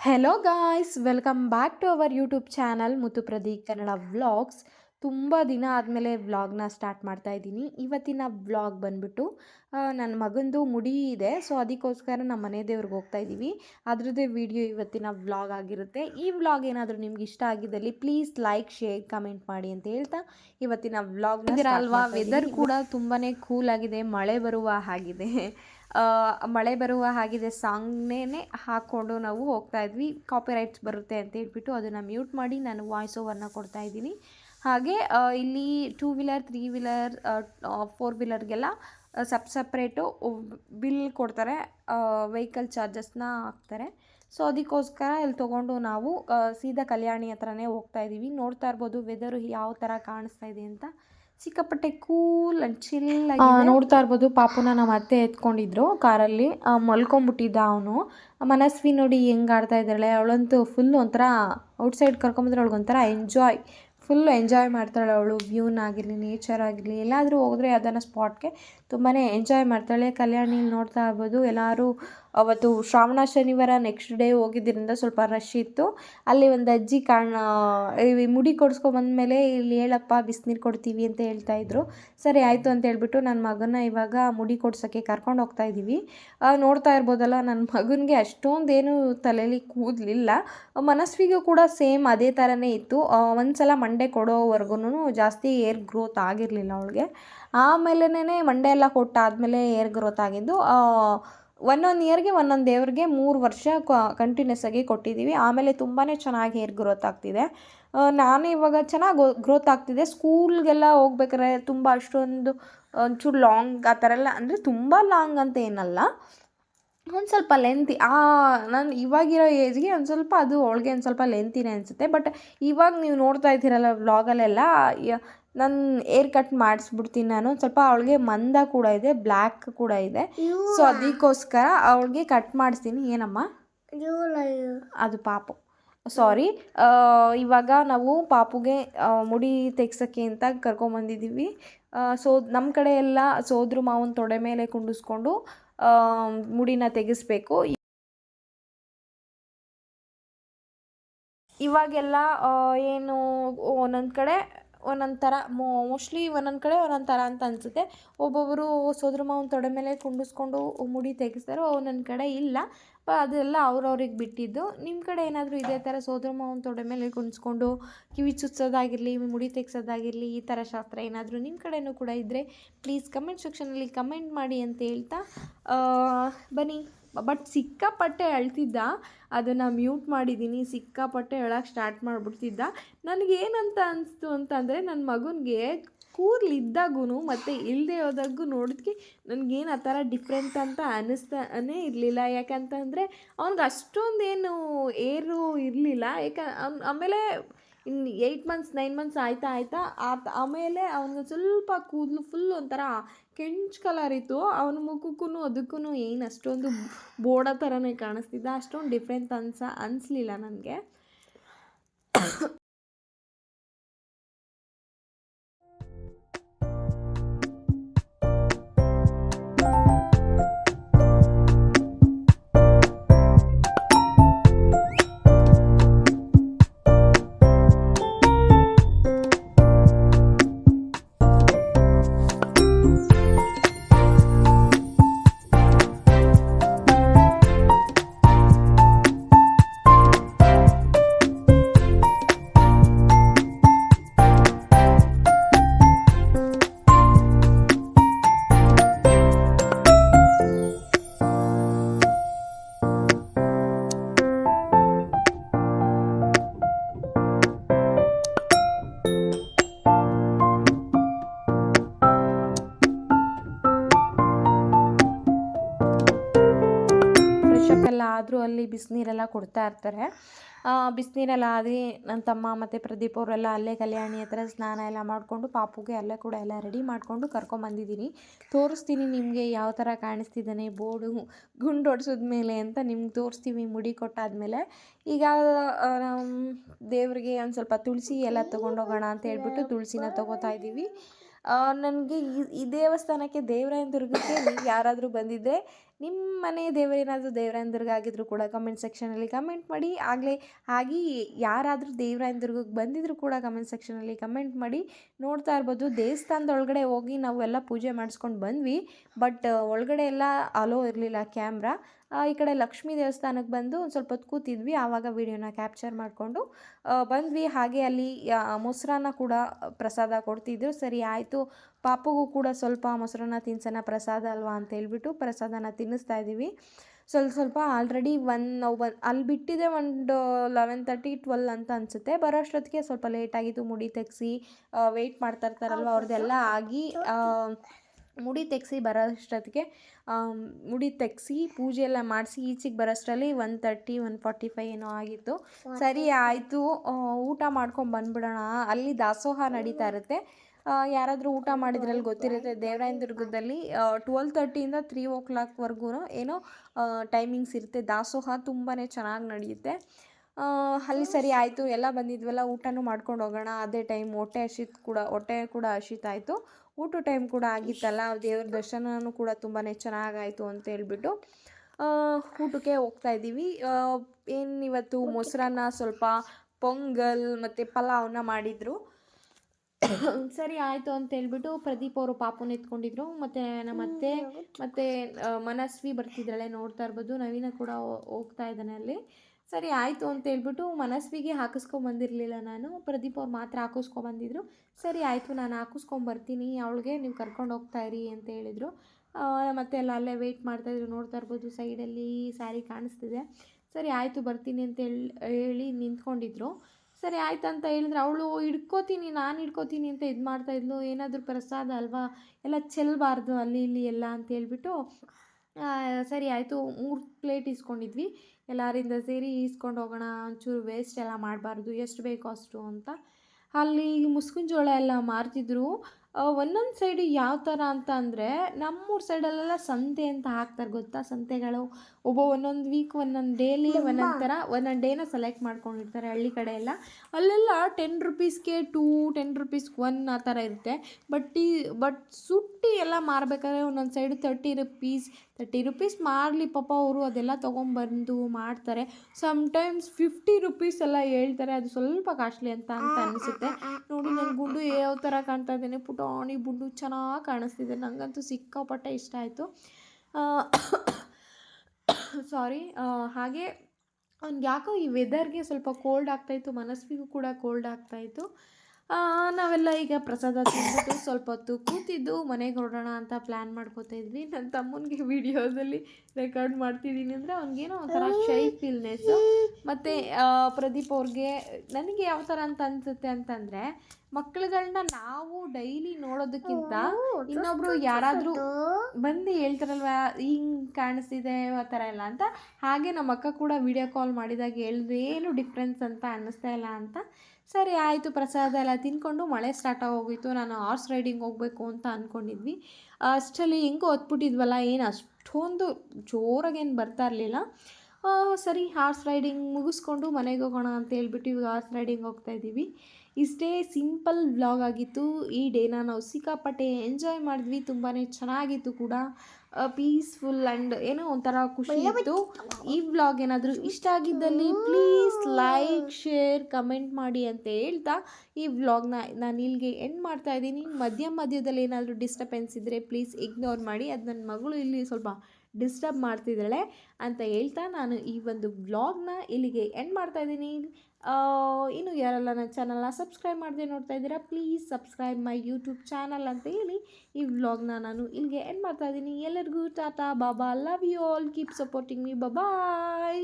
Hello guys welcome back to our YouTube channel Muttu Pradeep Kannada vlogs ತುಂಬ ದಿನ ಆದಮೇಲೆ ವ್ಲಾಗ್ನ ಸ್ಟಾರ್ಟ್ ಮಾಡ್ತಾ ಇದ್ದೀನಿ. ಇವತ್ತಿನ ವ್ಲಾಗ್ ಬಂದ್ಬಿಟ್ಟು ನನ್ನ ಮಗಂದು ಮುಡಿ ಇದೆ. ಸೊ ಅದಕ್ಕೋಸ್ಕರ ನಮ್ಮ ಮನೆ ದೇವ್ರಿಗೆ ಹೋಗ್ತಾ ಇದ್ದೀವಿ ಅದರದ್ದೇ ವಿಡಿಯೋ ಇವತ್ತಿನ ವ್ಲಾಗ್ ಆಗಿರುತ್ತೆ. ಈ ವ್ಲಾಗ್ ಏನಾದರೂ ನಿಮ್ಗೆ ಇಷ್ಟ ಆಗಿದ್ದಲ್ಲಿ ಪ್ಲೀಸ್ ಲೈಕ್ ಶೇರ್ ಕಮೆಂಟ್ ಮಾಡಿ ಅಂತ ಹೇಳ್ತಾ ಇವತ್ತಿನ ವ್ಲಾಗ್ ಅಲ್ವಾ? ವೆದರ್ ಕೂಡ ತುಂಬಾ ಕೂಲ್ ಆಗಿದೆ. ಮಳೆ ಬರುವ ಹಾಗಿದೆ. ಮಳೆ ಬರುವ ಹಾಗಿದೆ ಸಾಂಗ್ನೇ ಹಾಕ್ಕೊಂಡು ನಾವು ಹೋಗ್ತಾ ಇದ್ವಿ. ಕಾಪಿ ರೈಟ್ಸ್ ಬರುತ್ತೆ ಅಂತ ಹೇಳ್ಬಿಟ್ಟು ಅದನ್ನು ಮ್ಯೂಟ್ ಮಾಡಿ ನಾನು ವಾಯ್ಸ್ ಓವರ್ನ ಕೊಡ್ತಾ ಇದ್ದೀನಿ. ಹಾಗೆ ಇಲ್ಲಿ two wheeler three wheeler four ವೀಲರ್ಗೆಲ್ಲ ಸಪ್ ಸಪ್ರೇಟು ಬಿಲ್ ಕೊಡ್ತಾರೆ ವೆಹಿಕಲ್ ಚಾರ್ಜಸ್ನ ಹಾಕ್ತಾರೆ. ಸೊ ಅದಕ್ಕೋಸ್ಕರ ಇಲ್ಲಿ ತೊಗೊಂಡು ನಾವು ಸೀದಾ ಕಲ್ಯಾಣಿ ಹತ್ರನೇ ಹೋಗ್ತಾ ಇದ್ದೀವಿ ನೋಡ್ತಾ ಇರ್ಬೋದು ವೆದರು ಯಾವ ಥರ ಕಾಣಿಸ್ತಾ ಇದೆ ಅಂತ. ಸಿಕ್ಕಾಪಟ್ಟೆ ಕೂಲ್ ಆ್ಯಂಡ್ ಚಿಲ್ ನೋಡ್ತಾ ಇರ್ಬೋದು, ಪಾಪುನ ನಮ್ಮ ಅತ್ತೆ ಎತ್ಕೊಂಡಿದ್ರು ಕಾರಲ್ಲಿ. ಮಲ್ಕೊಂಬಿಟ್ಟಿದ್ದ ಅವನು. ಮನಸ್ವಿ ನೋಡಿ ಹೆಂಗೆ ಆಡ್ತಾ ಇದ್ದಾಳೆ. ಅವಳಂತೂ ಫುಲ್ ಒಂಥರ ಔಟ್ಸೈಡ್ ಕರ್ಕೊಂಬಂದ್ರೆ ಅವಳಿಗೊಂಥರ ಎಂಜಾಯ್ ಫುಲ್ ಎಂಜಾಯ್ ಮಾಡ್ತಾಳೆ ಅವಳು. ವ್ಯೂನಾಗಿರಲಿ ನೇಚರ್ ಆಗಿರಲಿ, ಎಲ್ಲಾದರೂ ಹೋದರೆ ಅದನ್ನು ಸ್ಪಾಟ್ಗೆ ತುಂಬಾ ಎಂಜಾಯ್ ಮಾಡ್ತಾಳೆ. ಕಲ್ಯಾಣಿಲಿ ನೋಡ್ತಾ ಇರ್ಬೋದು. ಎಲ್ಲರೂ ಅವತ್ತು ಶ್ರಾವಣ ಶನಿವಾರ ನೆಕ್ಸ್ಟ್ ಡೇ ಹೋಗಿದ್ದರಿಂದ ಸ್ವಲ್ಪ ರಶ್ ಇತ್ತು. ಅಲ್ಲಿ ಒಂದು ಅಜ್ಜಿ ಕಾಣ ಈ ಮುಡಿ ಮೇಲೆ ಇಲ್ಲಿ ಹೇಳಪ್ಪ ಬಿಸಿನೀರು ಕೊಡ್ತೀವಿ ಅಂತ ಹೇಳ್ತಾ ಇದ್ರು. ಸರಿ ಆಯಿತು ಅಂತ ಹೇಳ್ಬಿಟ್ಟು ನನ್ನ ಮಗನ ಇವಾಗ ಮುಡಿ ಕೊಡ್ಸೋಕ್ಕೆ ಕರ್ಕೊಂಡು ಹೋಗ್ತಾ ಇದ್ದೀವಿ ನೋಡ್ತಾ ಇರ್ಬೋದಲ್ಲ ನನ್ನ ಮಗನಿಗೆ ಅಷ್ಟೊಂದೇನು ತಲೆಯಲ್ಲಿ ಕೂದಲಿಲ್ಲ. ಮನಸ್ವಿಗೂ ಕೂಡ ಸೇಮ್ ಅದೇ ಥರನೇ ಇತ್ತು. ಒಂದು ಒಂದ್ಸಲ ಮಂಡೆ ಕೊಡೋವರೆಗೂ ಜಾಸ್ತಿ ಏರ್ ಗ್ರೋತ್ ಆಗಿರಲಿಲ್ಲ ಅವಳಿಗೆ. ಆಮೇಲೆ ಮಂಡೆ ಎಲ್ಲ ಕೊಟ್ಟಾದಮೇಲೆ ಏರ್ ಗ್ರೋತ್ ಆಗಿದ್ದು ಒಂದೊಂದು ಇಯರ್ಗೆ ಒಂದೊಂದು ದೇವ್ರಿಗೆ ಮೂರು ವರ್ಷ ಕಂಟಿನ್ಯೂಸ್ ಆಗಿ ಕೊಟ್ಟಿದ್ದೀವಿ ಆಮೇಲೆ ತುಂಬಾ ಚೆನ್ನಾಗಿ ಹೇರ್ ಗ್ರೋತ್ ಆಗ್ತಿದೆ. ನಾನು ಇವಾಗ ಚೆನ್ನಾಗಿ ಗ್ರೋತ್ ಆಗ್ತಿದೆ. ಸ್ಕೂಲ್ಗೆಲ್ಲ ಹೋಗ್ಬೇಕಾದ್ರೆ ತುಂಬ ಅಷ್ಟೊಂದು, ಒಂಚೂರು ಲಾಂಗ್ ಆ ಥರ ಎಲ್ಲ, ಅಂದರೆ ತುಂಬ ಲಾಂಗ್ ಅಂತ ಏನಲ್ಲ. ಒಂದು ಸ್ವಲ್ಪ ಲೆಂತಿ ಆ ನಾನು ಇವಾಗಿರೋ ಏಜ್ಗೆ ಒಂದು ಸ್ವಲ್ಪ ಅದು ಅವಳಿಗೆ ಒಂದು ಸ್ವಲ್ಪ ಲೆಂತಿನೇ ಅನಿಸುತ್ತೆ. ಬಟ್ ಇವಾಗ ನೀವು ನೋಡ್ತಾ ಇದ್ದೀರಲ್ಲ ವ್ಲಾಗಲ್ಲೆಲ್ಲ ನಾನು ಏರ್ ಕಟ್ ಮಾಡಿಸ್ಬಿಡ್ತೀನಿ ನಾನು. ಸ್ವಲ್ಪ ಅವಳಿಗೆ ಮಂದ ಕೂಡ ಇದೆ ಬ್ಲ್ಯಾಕ್ ಕೂಡ ಇದೆ. ಸೊ ಅದಕ್ಕೋಸ್ಕರ ಅವಳಿಗೆ ಕಟ್ ಮಾಡಿಸ್ತೀನಿ. ಏನಮ್ಮ? ಅದು ಪಾಪು. ಸಾರಿ ಇವಾಗ ನಾವು ಪಾಪುಗೆ ಮುಡಿ ತೆಗ್ಸೋಕ್ಕೆ ಅಂತ ಕರ್ಕೊಂಬಂದಿದ್ದೀವಿ. ಸೋ ನಮ್ಮ ಕಡೆ ಎಲ್ಲ ಸೋದ್ರ ಮಾವನ ತೊಡೆ ಮೇಲೆ ಕುಂಡಿಸ್ಕೊಂಡು ಮುಡಿನ ತೆಗೆಸ್ಬೇಕು. ಇವಾಗೆಲ್ಲ ಏನು, ಒಂದೊಂದು ಕಡೆ ಒಂದೊಂದು ಥರ ಮೋಸ್ಟ್ಲಿ ಒಂದೊಂದು ಕಡೆ ಒಂದೊಂದು ಥರ ಅಂತ ಅನಿಸುತ್ತೆ. ಒಬ್ಬೊಬ್ಬರು ಸೋದ್ರ ಮಾವನ ತೊಡೆ ಮೇಲೆ ಕುಂಡಿಸ್ಕೊಂಡು ಮುಡಿ ತೆಗೆಸ್ತಾರೆ, ಒಂದೊಂದು ಕಡೆ ಇಲ್ಲ. ಅದೆಲ್ಲ ಅವ್ರವ್ರಿಗೆ ಬಿಟ್ಟಿದ್ದು. ನಿಮ್ಮ ಕಡೆ ಏನಾದರೂ ಇದೇ ಥರ ಸೋದ್ರ ಮಾವನ ತೊಡೆ ಮೇಲೆ ಕುಣಿಸ್ಕೊಂಡು ಕಿವಿ ಚುಚ್ಚೋದಾಗಿರಲಿ ಮುಡಿ ತೆಗ್ಸೋದಾಗಿರಲಿ, ಈ ಥರ ಶಾಸ್ತ್ರ ಏನಾದರೂ ನಿಮ್ಮ ಕಡೆಯೂ ಕೂಡ ಇದ್ದರೆ ಪ್ಲೀಸ್ ಕಮೆಂಟ್ ಸೆಕ್ಷನಲ್ಲಿ ಕಮೆಂಟ್ ಮಾಡಿ ಅಂತ ಹೇಳ್ತಾ ಬನ್ನಿ. ಬಟ್ ಸಿಕ್ಕಾಪಟ್ಟೆ ಅಳ್ತಿದ್ದ. ಅದನ್ನು ಮ್ಯೂಟ್ ಮಾಡಿದ್ದೀನಿ ಸಿಕ್ಕಾಪಟ್ಟೆ ಹೇಳೋಕ್ಕೆ ಸ್ಟಾರ್ಟ್ ಮಾಡಿಬಿಡ್ತಿದ್ದ. ನನಗೇನಂತ ಅನಿಸ್ತು ಅಂತಂದರೆ ನನ್ನ ಮಗನಿಗೆ ಕೂದಲಿದ್ದಾಗೂ ಮತ್ತು ಇಲ್ಲದೆ ಹೋದಾಗೂ ನೋಡಿದ್ಕೆ ನನಗೇನು ಆ ಥರ ಡಿಫ್ರೆಂಟ್ ಅಂತ ಅನ್ನಿಸ್ತಾನೇ ಇರಲಿಲ್ಲ. ಯಾಕಂತಂದರೆ ಅವ್ನಿಗೆ ಅಷ್ಟೊಂದೇನು ಏರು ಇರಲಿಲ್ಲ. ಯಾಕ ಅವ್ನು ಆಮೇಲೆ ಇನ್ನು ಏಯ್ಟ್ ಮಂತ್ಸ್ ನೈನ್ ಮಂತ್ಸ್ ಆಯ್ತಾ ಆಯ್ತಾ ಆತ, ಆಮೇಲೆ ಅವನಿಗೆ ಸ್ವಲ್ಪ ಕೂದಲು ಫುಲ್ ಒಂಥರ ಕೆಂಚ್ ಕಲರ್ ಇತ್ತು. ಅವನ ಮುಖಕ್ಕೂ ಅದಕ್ಕೂ ಏನು ಅಷ್ಟೊಂದು ಬೋಡ ಥರನೇ ಕಾಣಿಸ್ತಿದ್ದ. ಅಷ್ಟೊಂದು ಡಿಫ್ರೆಂಟ್ ಅನ್ಸ, ಅನಿಸ್ಲಿಲ್ಲ ನನಗೆ. ಆದರೂ ಅಲ್ಲಿ ಬಿಸಿನೀರೆಲ್ಲ ಕೊಡ್ತಾ ಇರ್ತಾರೆ. ಬಿಸಿನೀರೆಲ್ಲ ಆದಿ ನನ್ನ ತಮ್ಮ ಮತ್ತು ಪ್ರದೀಪ್ ಅವರೆಲ್ಲ ಅಲ್ಲೇ ಕಲ್ಯಾಣಿ ಹತ್ರ ಸ್ನಾನ ಎಲ್ಲ ಮಾಡಿಕೊಂಡು ಪಾಪುಗೆ ಅಲ್ಲೇ ಕೂಡ ಎಲ್ಲ ರೆಡಿ ಮಾಡಿಕೊಂಡು ಕರ್ಕೊಂಬಂದಿದ್ದೀನಿ ತೋರಿಸ್ತೀನಿ ನಿಮಗೆ ಯಾವ ಥರ ಕಾಣಿಸ್ತಿದ್ದಾನೆ, ಬೋರ್ಡು ಗುಂಡು ಹೊಡ್ಸಿದ ಮೇಲೆ ಅಂತ ನಿಮ್ಗೆ ತೋರಿಸ್ತೀವಿ ಮುಡಿ ಕೊಟ್ಟಾದಮೇಲೆ. ಈಗ ದೇವರಿಗೆ ಒಂದು ಸ್ವಲ್ಪ ತುಳಸಿ ಎಲ್ಲ ತೊಗೊಂಡೋಗೋಣ ಅಂತ ಹೇಳ್ಬಿಟ್ಟು ತುಳಸಿನ ತೊಗೋತಾ ಇದ್ದೀವಿ ನನಗೆ ಈ ಈ ದೇವಸ್ಥಾನಕ್ಕೆ ದೇವರಾಯನ ದುರ್ಗಕ್ಕೆ ನೀವು ಯಾರಾದರೂ ಬಂದಿದ್ದರೆ ನಿಮ್ಮ ಮನೆ ದೇವರೇನಾದರೂ ದೇವರಾಯನದುರ್ಗ ಕೂಡ ಕಮೆಂಟ್ ಸೆಕ್ಷನಲ್ಲಿ ಕಮೆಂಟ್ ಮಾಡಿ. ಆಗಲೇ ಹಾಗೆ ಯಾರಾದರೂ ದೇವರಾಯನದುರ್ಗಕ್ಕೆ ಬಂದಿದ್ದರೂ ಕೂಡ ಕಮೆಂಟ್ ಸೆಕ್ಷನಲ್ಲಿ ಕಮೆಂಟ್ ಮಾಡಿ. ನೋಡ್ತಾ ಇರ್ಬೋದು ದೇವಸ್ಥಾನದ ಒಳಗಡೆ ಹೋಗಿ ನಾವೆಲ್ಲ ಪೂಜೆ ಮಾಡಿಸ್ಕೊಂಡು ಬಂದ್ವಿ. ಬಟ್ ಒಳಗಡೆ ಎಲ್ಲ ಅಲೋ ಇರಲಿಲ್ಲ ಕ್ಯಾಮ್ರಾ ಈ ಕಡೆ ಲಕ್ಷ್ಮೀ ದೇವಸ್ಥಾನಕ್ಕೆ ಬಂದು ಒಂದು ಸ್ವಲ್ಪ ಹೊತ್ತು ಕೂತಿದ್ವಿ. ಆವಾಗ ವೀಡಿಯೋನ ಕ್ಯಾಪ್ಚರ್ ಮಾಡಿಕೊಂಡು ಬಂದ್ವಿ. ಹಾಗೆ ಅಲ್ಲಿ ಮೊಸರನ್ನ ಕೂಡ ಪ್ರಸಾದ ಕೊಡ್ತಿದ್ರು. ಸರಿ, ಆಯಿತು. ಪಾಪಗೂ ಕೂಡ ಸ್ವಲ್ಪ ಮೊಸರನ್ನ ತಿನ್ಸೋಣ ಪ್ರಸಾದ ಅಲ್ವಾ ಅಂತ ಹೇಳ್ಬಿಟ್ಟು ಪ್ರಸಾದನ ತಿನ್ನಿಸ್ತಾ ಇದ್ದೀವಿ. ಸ್ವಲ್ಪ ಸ್ವಲ್ಪ ಆಲ್ರೆಡಿ ಒನ್ ಒನ್ ಅಲ್ಲಿ ಬಿಟ್ಟಿದೆ ಒಂದು ಲೆವೆನ್ ತರ್ಟಿ ಟ್ವೆಲ್ ಅಂತ ಅನಿಸುತ್ತೆ. ಬರೋ ಅಷ್ಟೊತ್ತಿಗೆ ಸ್ವಲ್ಪ ಲೇಟಾಗಿತ್ತು ಮುಡಿ ತೆಗ್ಸಿ ವೆಯ್ಟ್ ಮಾಡ್ತಾ ಇರ್ತಾರಲ್ವ ಅವ್ರದ್ದೆಲ್ಲ ಆಗಿ ಮುಡಿ ತೆಗ್ಸಿ ಬರೋ ಅಷ್ಟೊತ್ತಿಗೆ ಮುಡಿ ತೆಗ್ಸಿ ಪೂಜೆ ಎಲ್ಲ ಮಾಡಿಸಿ ಈಚೆಗೆ ಬರೋಷ್ಟರಲ್ಲಿ one thirty one forty five ಏನೋ ಆಗಿತ್ತು ಸರಿ ಆಯಿತು ಊಟ ಮಾಡ್ಕೊಂಡು ಬಂದ್ಬಿಡೋಣ. ಅಲ್ಲಿ ದಾಸೋಹ ನಡೀತಾ ಇರುತ್ತೆ. ಯಾರಾದರೂ ಊಟ ಮಾಡಿದ್ರಲ್ಲಿ ಗೊತ್ತಿರುತ್ತೆ, ದೇವರಾಯನದುರ್ಗದಲ್ಲಿ ಟ್ವೆಲ್ ತರ್ಟಿಯಿಂದ ತ್ರೀ ಓ ಕ್ಲಾಕ್ವರೆಗೂ ಏನೋ ಟೈಮಿಂಗ್ಸ್ ಇರುತ್ತೆ. ದಾಸೋಹ ತುಂಬಾ ಚೆನ್ನಾಗಿ ನಡೆಯುತ್ತೆ. ಅಲ್ಲಿ ಸರಿ ಆಯಿತು, ಎಲ್ಲ ಬಂದಿದ್ವಲ್ಲ, ಊಟನೂ ಮಾಡ್ಕೊಂಡು ಹೋಗೋಣ, ಅದೇ ಟೈಮ್ ಹೊಟ್ಟೆ ಹಸಿತ್ ಕೂಡ, ಹೊಟ್ಟೆ ಕೂಡ ಹಸಿತಾಯಿತು ಊಟ ಟೈಮ್ ಕೂಡ ಆಗಿತ್ತಲ್ಲ, ದೇವ್ರ ದರ್ಶನವೂ ಕೂಡ ತುಂಬಾ ಚೆನ್ನಾಗಾಯಿತು ಅಂತ ಹೇಳ್ಬಿಟ್ಟು ಊಟಕ್ಕೆ ಹೋಗ್ತಾ ಇದ್ದೀವಿ. ಏನು ಇವತ್ತು ಮೊಸರನ್ನ ಸ್ವಲ್ಪ, ಪೊಂಗಲ್ ಮತ್ತು ಪಲಾವ್ನ ಮಾಡಿದರು. ಸರಿ ಆಯಿತು ಅಂತ ಹೇಳ್ಬಿಟ್ಟು ಪ್ರದೀಪ್ ಅವರು ಪಾಪುನ ಎತ್ಕೊಂಡಿದ್ರು. ಮತ್ತು ನಮ್ಮ ಅತ್ತೆ ಮತ್ತು ಮನಸ್ವಿ ಬರ್ತಿದ್ದಾಳೆ ನೋಡ್ತಾ ಇರ್ಬೋದು. ನವೀನ ಕೂಡ ಹೋಗ್ತಾ ಇದ್ದಾನೆ ಅಲ್ಲಿ. ಸರಿ ಆಯಿತು ಅಂತ ಹೇಳ್ಬಿಟ್ಟು ಮನಸ್ವಿಗೆ ಹಾಕಿಸ್ಕೊಂಬಂದಿರಲಿಲ್ಲ ನಾನು. ಪ್ರದೀಪ್ ಅವ್ರು ಮಾತ್ರ ಹಾಕಿಸ್ಕೊಂಬಂದಿದ್ರು ಸರಿ ಆಯಿತು ನಾನು ಹಾಕಿಸ್ಕೊಂಬರ್ತೀನಿ ಅವಳಿಗೆ ನೀವು ಕರ್ಕೊಂಡು ಹೋಗ್ತಾ ಇರಿ ಅಂತ ಹೇಳಿದರು. ಮತ್ತೆ ಎಲ್ಲ ಅಲ್ಲೇ ವೆಯ್ಟ್ ಮಾಡ್ತಾಯಿದ್ರು ನೋಡ್ತಾ ಇರ್ಬೋದು ಸೈಡಲ್ಲಿ ಸ್ಯಾರಿ ಕಾಣಿಸ್ತಿದೆ. ಸರಿ ಆಯಿತು ಬರ್ತೀನಿ ಅಂತ ಹೇಳಿ ಹೇಳಿ ನಿಂತ್ಕೊಂಡಿದ್ರು. ಸರಿ ಆಯ್ತು ಅಂತ ಹೇಳಿದ್ರೆ ಅವಳು ಹಿಡ್ಕೋತೀನಿ ನಾನು ಹಿಡ್ಕೋತೀನಿ ಅಂತ ಇದು ಮಾಡ್ತಾಯಿದ್ಲು ಏನಾದರೂ ಪ್ರಸಾದ ಅಲ್ವಾ? ಎಲ್ಲ ಚೆಲ್ಲಬಾರ್ದು ಅಲ್ಲಿ ಇಲ್ಲಿ ಎಲ್ಲ ಅಂತ ಹೇಳ್ಬಿಟ್ಟು ಸರಿ ಆಯಿತು, ಮೂರು ಪ್ಲೇಟ್ ಇಸ್ಕೊಂಡಿದ್ವಿ. ಎಲ್ಲರಿಂದ ಸೇರಿ ಇಸ್ಕೊಂಡು ಹೋಗೋಣ. ಒಂಚೂರು ವೇಸ್ಟ್ ಎಲ್ಲ ಮಾಡಬಾರ್ದು. ಎಷ್ಟು ಬೇಕೋ ಅಷ್ಟು ಅಂತ. ಅಲ್ಲಿ ಮುಸ್ಕಿನ ಜೋಳ ಎಲ್ಲ ಮಾರ್ತಿದ್ರು. ಒಂದೊಂದು ಸೈಡು ಯಾವ ಥರ ಅಂತ ಅಂದರೆ ನಮ್ಮೂರ ಸೈಡಲ್ಲೆಲ್ಲ ಸಂತೆ ಅಂತ ಹಾಕ್ತಾರೆ ಗೊತ್ತಾ? ಸಂತೆಗಳು ಒಬ್ಬ ಒಂದೊಂದು ವೀಕ್ ಒಂದೊಂದು ಡೇಲಿ ಒಂದೊಂದು ಥರ ಒಂದೊಂದು ಡೇನ ಸೆಲೆಕ್ಟ್ ಮಾಡ್ಕೊಂಡಿರ್ತಾರೆ ಹಳ್ಳಿ ಕಡೆ ಎಲ್ಲ. ಅಲ್ಲೆಲ್ಲ ಟೆನ್ ರುಪೀಸ್ಗೆ ಟೂ ಟೆನ್ ರುಪೀಸ್ ಒನ್ ಆ ಥರ ಇರುತ್ತೆ. ಬಟ್ ಈ ಬಟ್ ಸುಟ್ಟಿ ಎಲ್ಲ ಮಾರಬೇಕಾದ್ರೆ ಒಂದೊಂದು side thirty rupees thirty rupees morally ಪಾಪ ಅವರು ಅದೆಲ್ಲ ತೊಗೊಂಬಂದು ಮಾಡ್ತಾರೆ. ಸಮ್ಟೈಮ್ಸ್ ಫಿಫ್ಟಿ ರುಪೀಸ್ ಎಲ್ಲ ಹೇಳ್ತಾರೆ, ಅದು ಸ್ವಲ್ಪ ಕಾಸ್ಟ್ಲಿ ಅಂತ ಅಂತ ಅನಿಸುತ್ತೆ. ನೋಡಿ ನನ್ನ ಗುಂಡು ಯಾವ ಥರ ಕಾಣ್ತಾ ಇದ್ದೇನೆ, ಪುಟಾಣಿ ಬುಂಡು ಚೆನ್ನಾಗಿ ಕಾಣಿಸ್ತಿದೆ. ನನಗಂತೂ ಸಿಕ್ಕಾಪಟ್ಟೆ ಇಷ್ಟ ಆಯಿತು. ಸಾರಿ ಹಾಗೆ ಅವ್ನಿಗೆ ಯಾಕೋ ಈ ವೆದರ್ಗೆ ಸ್ವಲ್ಪ ಕೋಲ್ಡ್ ಆಗ್ತಾಯಿತ್ತು ಮನಸ್ಸಿಗೂ ಕೂಡ ಕೋಲ್ಡ್ ಆಗ್ತಾಯಿತ್ತು ನಾವೆಲ್ಲ ಈಗ ಪ್ರಸಾದ ತಿಂದ್ಬಿಟ್ಟು ಸ್ವಲ್ಪ ಹೊತ್ತು ಕೂತಿದ್ದು ಮನೆಗೆ ಹೊರಡೋಣ ಅಂತ ಪ್ಲ್ಯಾನ್ ಮಾಡ್ಕೋತಾ ಇದ್ವಿ. ನನ್ನ ತಮ್ಮನಿಗೆ ವಿಡಿಯೋದಲ್ಲಿ ರೆಕಾರ್ಡ್ ಮಾಡ್ತಿದ್ದೀನಿ ಅಂದರೆ ಅವ್ನಿಗೇನೋ ಒಂಥರ ಶೈ ಫೀಲ್ನೆಸ್ಸು ಮತ್ತು ಪ್ರದೀಪ್ ಅವ್ರಿಗೆ ನನಗೆ ಯಾವ ಥರ ಅಂತ ಅನಿಸುತ್ತೆ ಅಂತಂದರೆ ಮಕ್ಕಳುಗಳನ್ನ ನಾವು ಡೈಲಿ ನೋಡೋದಕ್ಕಿಂತ ಇನ್ನೊಬ್ರು ಯಾರಾದರೂ ಬಂದು ಹೇಳ್ತಾರಲ್ವ ಹಿಂಗೆ ಕಾಣಿಸ್ತಿದೆ ಆ ಥರ ಎಲ್ಲ ಅಂತ. ಹಾಗೆ ನಮ್ಮ ಅಕ್ಕ ಕೂಡ ವಿಡಿಯೋ ಕಾಲ್ ಮಾಡಿದಾಗ ಹೇಳಿದ್ರು ಏನು ಡಿಫ್ರೆನ್ಸ್ ಅಂತ ಅನ್ನಿಸ್ತಾ ಇಲ್ಲ ಅಂತ. ಸರಿ ಆಯಿತು ಪ್ರಸಾದ ಎಲ್ಲ ತಿನ್ಕೊಂಡು ಮಳೆ ಸ್ಟಾರ್ಟ್ ಆಗೋಗಿತ್ತು ನಾನು ಹಾರ್ಸ್ ರೈಡಿಂಗ್ ಹೋಗಬೇಕು ಅಂತ ಅಂದ್ಕೊಂಡಿದ್ವಿ ಅಷ್ಟರಲ್ಲಿ ಹೆಂಗೋ ಹೊತ್ಬಿಟ್ಟಿದ್ವಲ್ಲ, ಏನು ಅಷ್ಟೊಂದು ಜೋರಾಗೇನು ಬರ್ತಾ ಇರಲಿಲ್ಲ. ಸರಿ ಹಾರ್ಸ್ ರೈಡಿಂಗ್ ಮುಗಿಸ್ಕೊಂಡು ಮನೆಗೆ ಹೋಗೋಣ ಅಂತ ಹೇಳ್ಬಿಟ್ಟು ಇವಾಗ ಹಾರ್ಸ್ ರೈಡಿಂಗ್ ಹೋಗ್ತಾ ಇದ್ದೀವಿ. ಇಷ್ಟೇ ಸಿಂಪಲ್ ವ್ಲಾಗ್ ಆಗಿತ್ತು. ಈ ಡೇನ ನಾವು ಸಿಕ್ಕಾಪಟ್ಟೆ ಎಂಜಾಯ್ ಮಾಡಿದ್ವಿ. ತುಂಬಾ ಚೆನ್ನಾಗಿತ್ತು ಕೂಡ. ಪೀಸ್ಫುಲ್ ಆ್ಯಂಡ್ ಏನೋ ಒಂಥರ ಖುಷಿ ಇತ್ತು. ಈ ವ್ಲಾಗ್ ಏನಾದರೂ ಇಷ್ಟ ಆಗಿದ್ದಲ್ಲಿ ಪ್ಲೀಸ್ ಲೈಕ್ ಶೇರ್ ಕಮೆಂಟ್ ಮಾಡಿ ಅಂತ ಹೇಳ್ತಾ ಈ ವ್ಲಾಗ್ನ ನಾನು ಇಲ್ಲಿಗೆ ಎಂಡ್ ಮಾಡ್ತಾ ಇದ್ದೀನಿ. ಮಧ್ಯ ಮಧ್ಯದಲ್ಲಿ ಏನಾದರೂ ಡಿಸ್ಟರ್ಬೆನ್ಸ್ ಇದ್ದರೆ ಪ್ಲೀಸ್ ಇಗ್ನೋರ್ ಮಾಡಿ. ಅದು ನನ್ನ ಮಗಳು ಇಲ್ಲಿ ಸ್ವಲ್ಪ ಡಿಸ್ಟರ್ಬ್ ಮಾಡ್ತಿದ್ದಾಳೆ ಅಂತ ಹೇಳ್ತಾ ನಾನು ಈ ಒಂದು ವ್ಲಾಗ್ನ ಇಲ್ಲಿಗೆ ಎಂಡ್ ಮಾಡ್ತಾ ಇದ್ದೀನಿ. ಇನ್ನು ಯಾರೆಲ್ಲ ನನ್ನ ಚಾನಲ್ನ ಸಬ್ಸ್ಕ್ರೈಬ್ ಮಾಡದೆ ನೋಡ್ತಾ ಇದ್ದೀರಾ please subscribe my YouTube channel ಅಂತ ಹೇಳಿ ಈ ವ್ಲಾಗ್ನ ನಾನು ಇಲ್ಲಿಗೆ ಎಂಡ್ ಮಾಡ್ತಾ ಇದ್ದೀನಿ. ಎಲ್ಲರಿಗೂ ಟಾಟಾ, ಬಾಬಾ love you all keep supporting me bye